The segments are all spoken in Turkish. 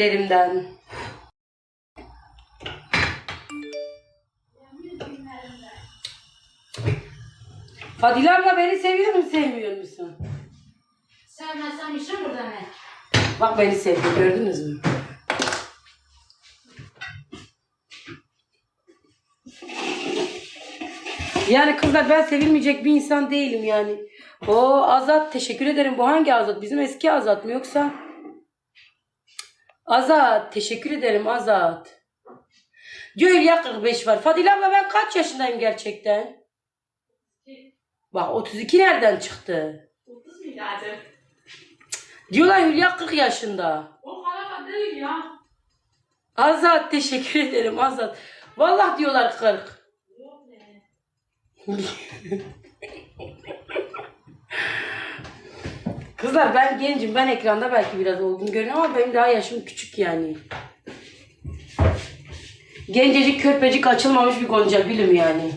ellerimden. Fadile abla beni seviyor musun sevmiyor musun? Sevmezsem işim burada ne? Bak beni sevdi gördünüz mü? Yani kızlar ben sevilmeyecek bir insan değilim yani. O Azat teşekkür ederim. Bu hangi Azat? Bizim eski Azat mı yoksa? Azat teşekkür ederim Azat. Diyor ya 45 var. Fadile abla ben kaç yaşındayım gerçekten? Bak 32 nereden çıktı? 30 muydu acaba? Diyorlar Hülya 40 yaşında. O kadar da değil ya. Azat teşekkür ederim Azat. Vallahi diyorlar 40. Yok ne? Kızlar ben gencim. Ben ekranda belki biraz olgun görünüyorum ama benim daha yaşım küçük yani. Gencecik körpecik açılmamış bir gonca bilim yani.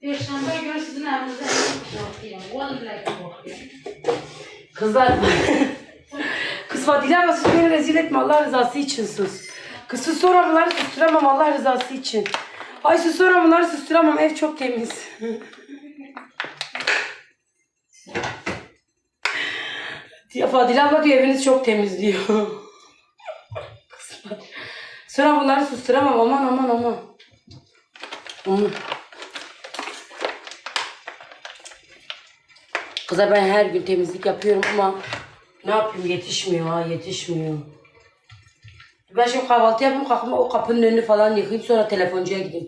Perşembe günü sizin evinizde bakıyorum. Vallahi. Kızlar Kız Fadile abla sus beni rezil etme Allah rızası için sus. Kız sus sonra bunları susturamam Allah rızası için. Ay sus sonra bunları susturamam ev çok temiz. Ya Fadile abla diyor eviniz çok temiz diyor. Kızlar. Sonra bunları susturamam aman aman aman. Aman. Kıza ben her gün temizlik yapıyorum ama ne yapayım yetişmiyor ha yetişmiyor. Ben şimdi kahvaltı yapayım kalkayım o kapının önünü falan yıkayayım sonra telefoncuya gideyim.